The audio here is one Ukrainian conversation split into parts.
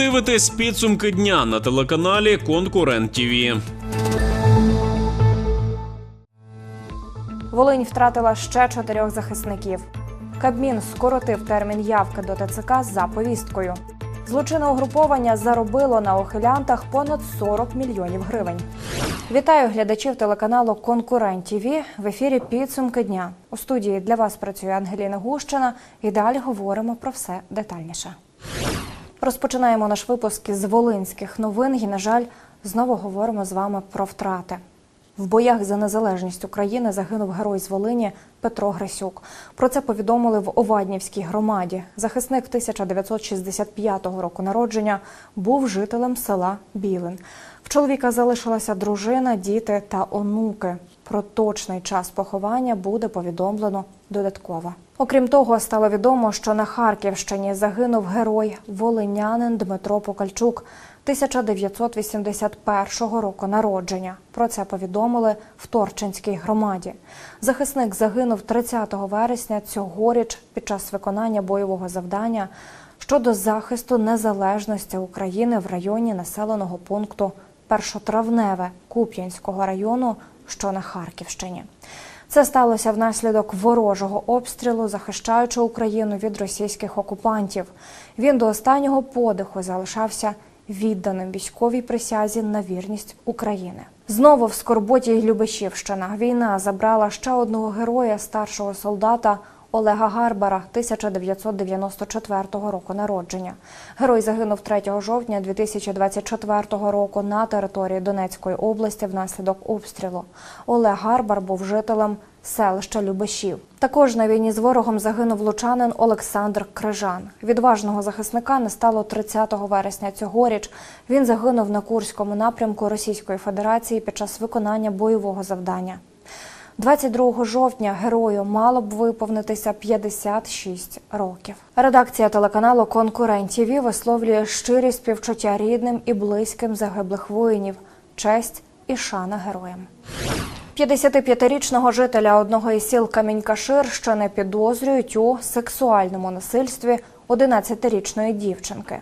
дивитесь підсумки дня на телеканалі Конкурент ТІВІ. Волинь втратила ще чотирьох захисників. Кабмін скоротив термін явки до ТЦК за повісткою. Злочинне угруповання заробило на ухилянтах понад 40 мільйонів гривень. Вітаю глядачів телеканалу Конкурент ТІВІ в ефірі Підсумки дня. У студії для вас працює Ангеліна Гущина. І далі говоримо про все детальніше. Розпочинаємо наш випуск із волинських новин. І, на жаль, знову говоримо з вами про втрати. В боях за незалежність України загинув герой з Волині Петро Грисюк. Про це повідомили в Оваднівській громаді. Захисник 1965 року народження був жителем села Білин. В чоловіка залишилася дружина, діти та онуки. Про точний час поховання буде повідомлено додатково. Окрім того, стало відомо, що на Харківщині загинув герой волинянин Дмитро Покальчук 1981 року народження. Про це повідомили в Торчинській громаді. Захисник загинув 30 вересня цьогоріч під час виконання бойового завдання щодо захисту незалежності України в районі населеного пункту Першотравневе Куп'янського району, що на Харківщині. Це сталося внаслідок ворожого обстрілу, захищаючи Україну від російських окупантів. Він до останнього подиху залишався відданим військовій присязі на вірність України. Знову в Скорботі Любичівщина війна забрала ще одного героя, старшого солдата Олега Гарбара 1994 року народження. Герой загинув 3 жовтня 2024 року на території Донецької області внаслідок обстрілу. Олег Гарбар був жителем селища Любешів. Також на війні з ворогом загинув лучанин Олександр Крижан. Відважного захисника не стало 30 вересня цьогоріч. Він загинув на Курському напрямку Російської Федерації під час виконання бойового завдання. 22 жовтня герою мало б виповнитися 56 років. Редакція телеканалу Конкурент ТІВІ висловлює щирі співчуття рідним і близьким загиблих воїнів, честь і шана героям. 55-річного жителя одного із сіл Камінь-Кашир ще не підозрюють у сексуальному насильстві 11-річної дівчинки.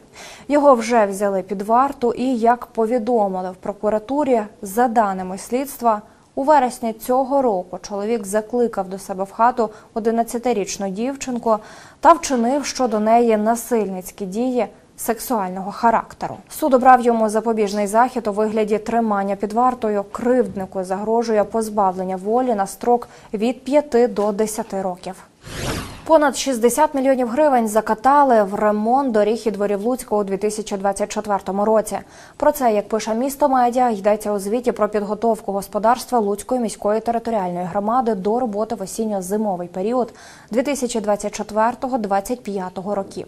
Його вже взяли під варту, і як повідомили в прокуратурі, за даними слідства. У вересні цього року чоловік закликав до себе в хату 11-річну дівчинку та вчинив щодо неї насильницькі дії сексуального характеру. Суд обрав йому запобіжний захід у вигляді тримання під вартою. Кривднику загрожує позбавлення волі на строк від 5 до 10 років. Понад 60 мільйонів гривень закатали в ремонт доріг і дворів Луцька у 2024 році. Про це, як пише місто медіа, йдеться у звіті про підготовку господарства Луцької міської територіальної громади до роботи в осінньо-зимовий період 2024-2025 років,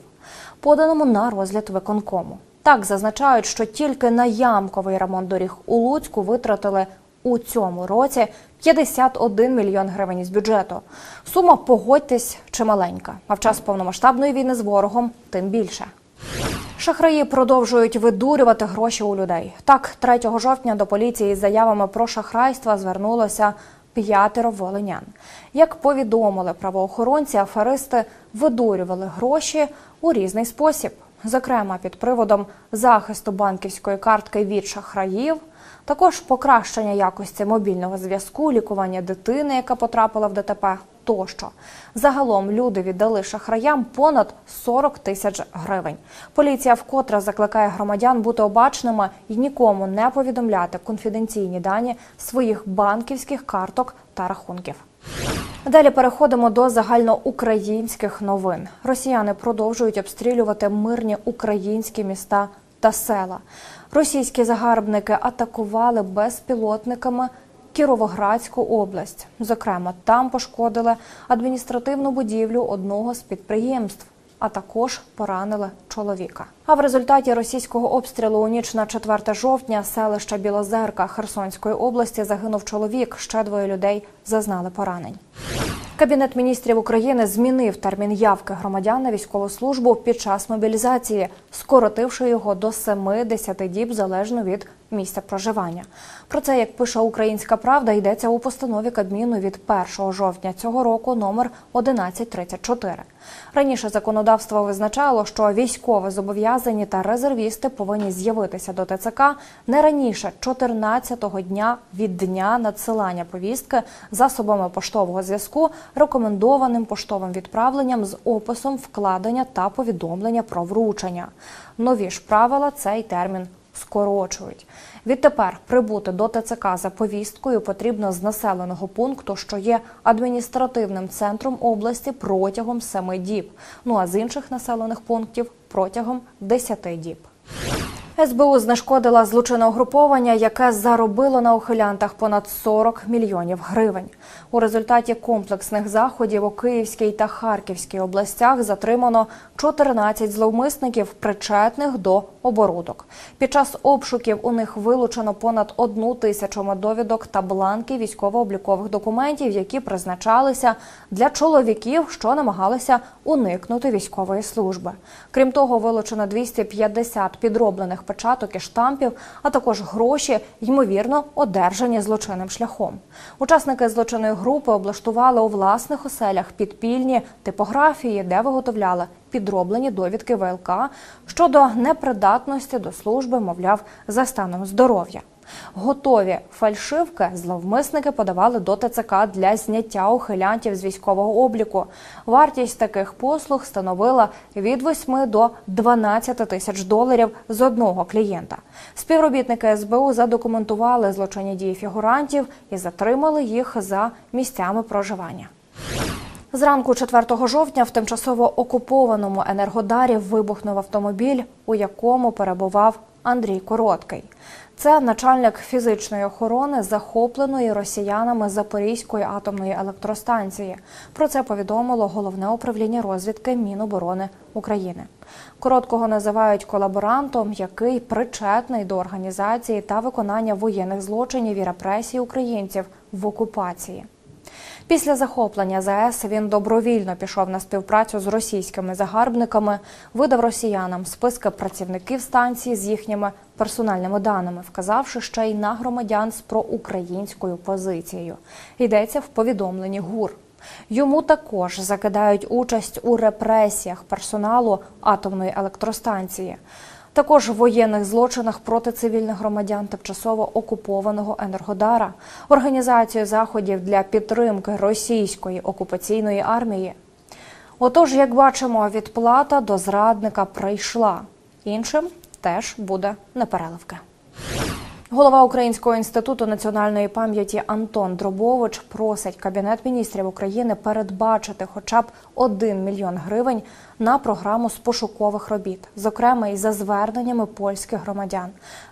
поданому на розгляд виконкому. Так зазначають, що тільки на ямковий ремонт доріг у Луцьку витратили у цьому році 51 мільйон гривень із бюджету. Сума, погодьтесь, чималенька. А в час повномасштабної війни з ворогом тим більше. Шахраї продовжують видурювати гроші у людей. Так, 3 жовтня до поліції з заявами про шахрайство звернулося п'ятеро волинян. Як повідомили правоохоронці, аферисти видурювали гроші у різний спосіб, зокрема під приводом захисту банківської картки від шахраїв, також покращення якості мобільного зв'язку, лікування дитини, яка потрапила в ДТП. Тощо загалом люди віддали шахраям понад 40 тисяч гривень. Поліція вкотре закликає громадян бути обачними і нікому не повідомляти конфіденційні дані своїх банківських карток та рахунків. Далі переходимо до загальноукраїнських новин. Росіяни продовжують обстрілювати мирні українські міста та села. Російські загарбники атакували безпілотниками Кіровоградську область. Зокрема, там пошкодили адміністративну будівлю одного з підприємств. А також поранили чоловіка. А в результаті російського обстрілу у ніч на 4 жовтня селища Білозерка Херсонської області загинув чоловік. Ще двоє людей зазнали поранень. Кабінет міністрів України змінив термін явки громадян на військову службу під час мобілізації, скоротивши його до 70 діб залежно від місця проживання. Про це, як пише Українська Правда, йдеться у постанові Кабміну від 1 жовтня цього року номер 1134. Раніше законодавство визначало, що військові зобов'язані та резервісти повинні з'явитися до ТЦК не раніше 14-го дня від дня надсилання повістки засобами поштового зв'язку, рекомендованим поштовим відправленням з описом вкладення та повідомлення про вручення. Нові ж правила цей термін скорочують. Відтепер прибути до ТЦК за повісткою потрібно з населеного пункту, що є адміністративним центром області протягом 7 діб. Ну а з інших населених пунктів протягом 10 діб. СБУ знешкодила злочинне угруповання, яке заробило на ухилянтах понад 40 мільйонів гривень. У результаті комплексних заходів у Київській та Харківській областях затримано 14 зловмисників, причетних до оборудок. Під час обшуків у них вилучено понад одну тисячу медовідок та бланки військово-облікових документів, які призначалися для чоловіків, що намагалися уникнути військової служби. Крім того, вилучено 250 підроблених печаток і штампів, а також гроші, ймовірно, одержані злочинним шляхом. Учасники злочинної групи облаштували у власних оселях підпільні типографії, де виготовляли підроблені довідки ВЛК щодо непридатності до служби, мовляв, за станом здоров'я. Готові фальшивки зловмисники подавали до ТЦК для зняття ухилянтів з військового обліку. Вартість таких послуг становила від 8 до 12 тисяч доларів з одного клієнта. Співробітники СБУ задокументували злочинні дії фігурантів і затримали їх за місцями проживання. Зранку 4 жовтня в тимчасово окупованому Енергодарі вибухнув автомобіль, у якому перебував Андрій Короткий. Це начальник фізичної охорони захопленої росіянами Запорізької атомної електростанції. Про це повідомило головне управління розвідки Міноборони України. Короткого називають колаборантом, який причетний до організації та виконання воєнних злочинів і репресій українців в окупації. Після захоплення ЗАЕС він добровільно пішов на співпрацю з російськими загарбниками, видав росіянам списки працівників станції з їхніми персональними даними, вказавши ще й на громадян з проукраїнською позицією. Йдеться в повідомленні ГУР. Йому також закидають участь у репресіях персоналу атомної електростанції. Також в воєнних злочинах проти цивільних громадян тимчасово окупованого Енергодара, організацію заходів для підтримки російської окупаційної армії. Отож, як бачимо, відплата до зрадника прийшла. Іншим теж буде непереливки. Голова Українського інституту національної пам'яті Антон Дробович просить Кабінет міністрів України передбачити хоча б 1 мільйон гривень на програму з пошукових робіт, зокрема і за зверненнями польських громадян.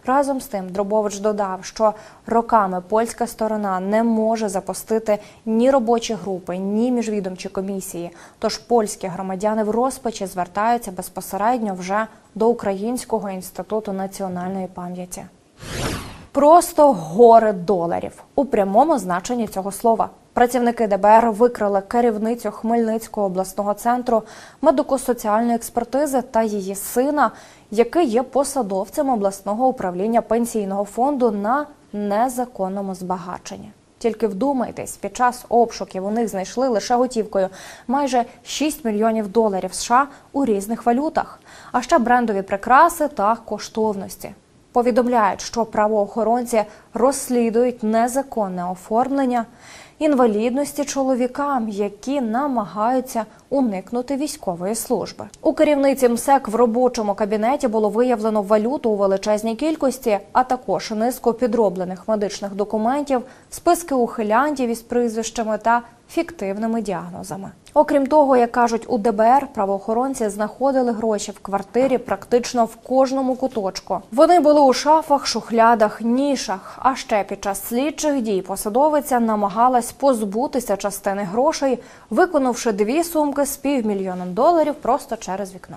Разом з тим, Дробович додав, що роками польська сторона не може запустити ні робочі групи, ні міжвідомчі комісії. Тож польські громадяни в розпачі звертаються безпосередньо вже до Українського інституту національної пам'яті. Просто гори доларів у прямому значенні цього слова. Працівники ДБР викрили керівницю Хмельницького обласного центру медико-соціальної експертизи та її сина, який є посадовцем обласного управління пенсійного фонду на незаконному збагаченні. Тільки вдумайтесь, під час обшуків у них знайшли лише готівкою майже 6 мільйонів доларів США у різних валютах, а ще брендові прикраси та коштовності. Повідомляють, що правоохоронці розслідують незаконне оформлення інвалідності чоловікам, які намагаються уникнути військової служби. У керівниці МСЕК в робочому кабінеті було виявлено валюту у величезній кількості, а також низку підроблених медичних документів, списки ухилянтів із прізвищами та фіктивними діагнозами. Окрім того, як кажуть у ДБР, правоохоронці знаходили гроші в квартирі практично в кожному куточку. Вони були у шафах, шухлядах, нішах. А ще під час слідчих дій посадовиця намагалась позбутися частини грошей, виконавши дві сумки з півмільйоном доларів просто через вікно.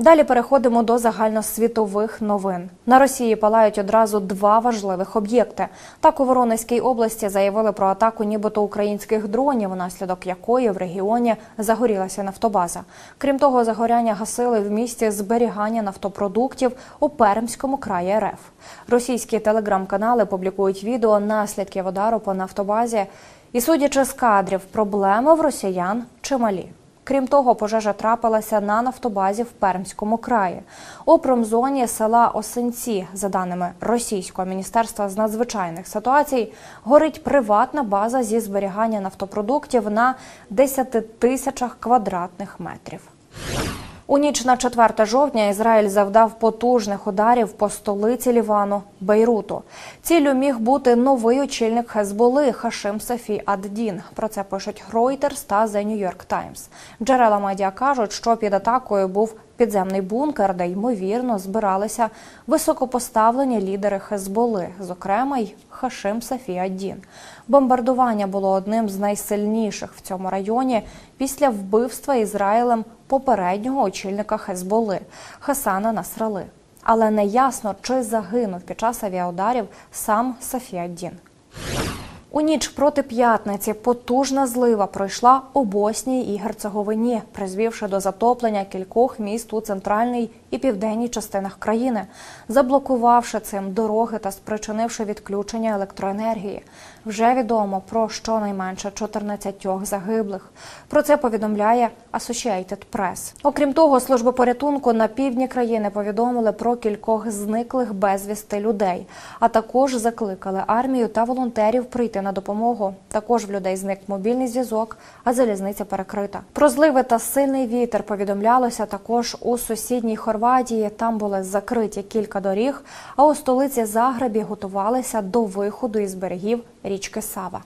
Далі переходимо до загальносвітових новин. На Росії палають одразу два важливих об'єкти. Так у Воронезькій області заявили про атаку нібито українських дронів, внаслідок якої в регіоні загорілася нафтобаза. Крім того, загоряння гасили в місті зберігання нафтопродуктів у Пермському краї РФ. Російські телеграм-канали публікують відео наслідків удару по нафтобазі. І судячи з кадрів, проблеми в росіян чималі. Крім того, пожежа трапилася на нафтобазі в Пермському краї. У промзоні села Осенці, за даними російського міністерства з надзвичайних ситуацій, горить приватна база зі зберігання нафтопродуктів на 10 тисячах квадратних метрів. У ніч на 4 жовтня Ізраїль завдав потужних ударів по столиці Лівану Бейруту. Ціллю міг бути новий очільник Хезболи Хашим Сафі Ад-Дін. Про це пишуть Reuters та The New York Times. Джерела медіа кажуть, що під атакою був підземний бункер, де ймовірно збиралися високопоставлені лідери Хезболи, зокрема й Хашим Сафі Ад-Дін. Бомбардування було одним з найсильніших в цьому районі після вбивства Ізраїлем попереднього очільника Хезболи Хасана Насрали. Але не ясно, чи загинув під час авіаударів сам Сафіаддін. У ніч проти п'ятниці потужна злива пройшла у Боснії і Герцеговині, призвівши до затоплення кількох міст у центральній і південній частинах країни, заблокувавши цим дороги та спричинивши відключення електроенергії. Вже відомо про щонайменше 14 загиблих. Про це повідомляє Associated Press. Окрім того, служби порятунку на півдні країни повідомили про кількох зниклих безвісти людей, а також закликали армію та волонтерів прийти на допомогу. Також в людей зник мобільний зв'язок, а залізниця перекрита. Про зливи та сильний вітер повідомлялося також у сусідній Хорватії. Там були закриті кілька доріг. А у столиці Загребі готувалися до виходу із берегів річки Сава.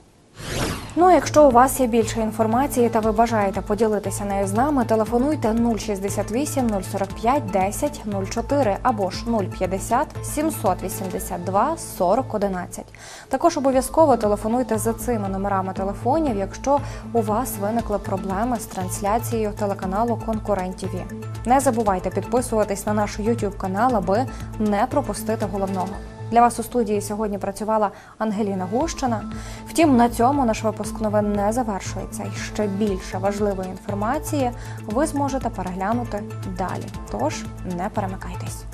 Ну, а якщо у вас є більше інформації та ви бажаєте поділитися нею з нами, телефонуйте 068 045 10 04 або ж 050 782 40 11. Також обов'язково телефонуйте за цими номерами телефонів, якщо у вас виникли проблеми з трансляцією телеканалу Конкурент ТВ. Не забувайте підписуватись на наш YouTube канал, аби не пропустити головного. Для вас у студії сьогодні працювала Ангеліна Гущина. Втім, на цьому наш випуск новин не завершується. І ще більше важливої інформації ви зможете переглянути далі. Тож не перемикайтесь.